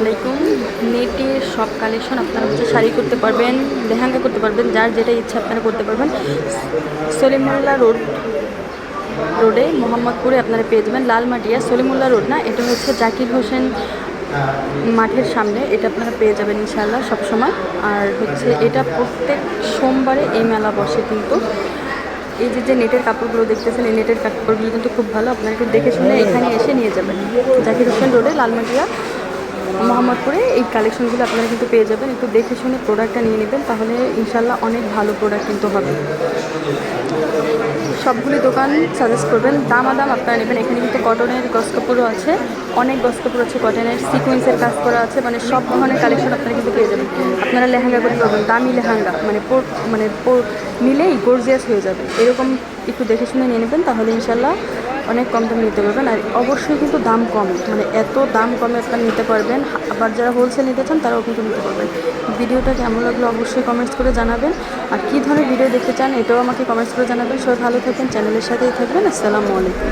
আলাইকুম। নেটের সব কালেকশন আপনারা হচ্ছে শাড়ি করতে পারবেন, লেহেঙ্গা করতে পারবেন, যার যেটা ইচ্ছা আপনারা করতে পারবেন। সলিমুল্লাহ রোড, রোডে মোহাম্মদপুরে আপনারা পেয়ে যাবেন লালমাটিয়া সলিমুল্লাহ রোড না? এটা হচ্ছে জাকির হোসেন মাঠের সামনে, এটা আপনারা পেয়ে যাবেন ইনশাল্লাহ সবসময়। আর হচ্ছে এটা প্রত্যেক সোমবারে এই মেলা বসে কিন্তু। এই যে যে নেটের কাপড়গুলো দেখতেছেন, এই নেটের কাপড়গুলো কিন্তু খুব ভালো। আপনারা একটু দেখে শুনে এখানে এসে নিয়ে যাবেন। জাকির হোসেন রোডে, লালমাটিয়া মোহাম্মদপুরে এই কালেকশনগুলো আপনারা কিন্তু পেয়ে যাবেন। একটু দেখে শুনে প্রোডাক্টটা নিয়ে নেবেন, তাহলে ইনশাল্লাহ অনেক ভালো প্রোডাক্ট কিন্তু হবে। সবগুলি দোকান সাজেস্ট করবেন। দাম আদাম আপনারা নেবেন। এখানে কিন্তু কটনের গস কাপড়ও আছে। অনেক গস কাপড় আছে কটনের সিকোয়েন্সের কাজ করা আছে। মানে সব ধরনের কালেকশন আপনারা কিন্তু পেয়ে যাবেন। আপনারা লেহেঙ্গা করতে পারবেন দামি লেহেঙ্গা মানে মানে নিলেই গর্জিয়াস হয়ে যাবে। এরকম একটু দেখে শুনে নিয়ে নেবেন, তাহলে ইনশাল্লাহ অনেক কম দামে নিতে পারবেন। আর অবশ্যই কিন্তু দাম কম মানে এত দাম কমে আপনারা নিতে পারবেন। আবার যারা হোলসেল নিতে চান, তারাও কিন্তু নিতে পারবেন। ভিডিওটা কেমন লাগল অবশ্যই কমেন্টস করে জানাবেন। আর কী ধরনের ভিডিও দেখতে চান, এটাও আমাকে কমেন্টস করে জানাবেন। সবাই ভালো থাকবেন চ্যানেলের সাথেই থাকবেন। আসসালামু আলাইকুম।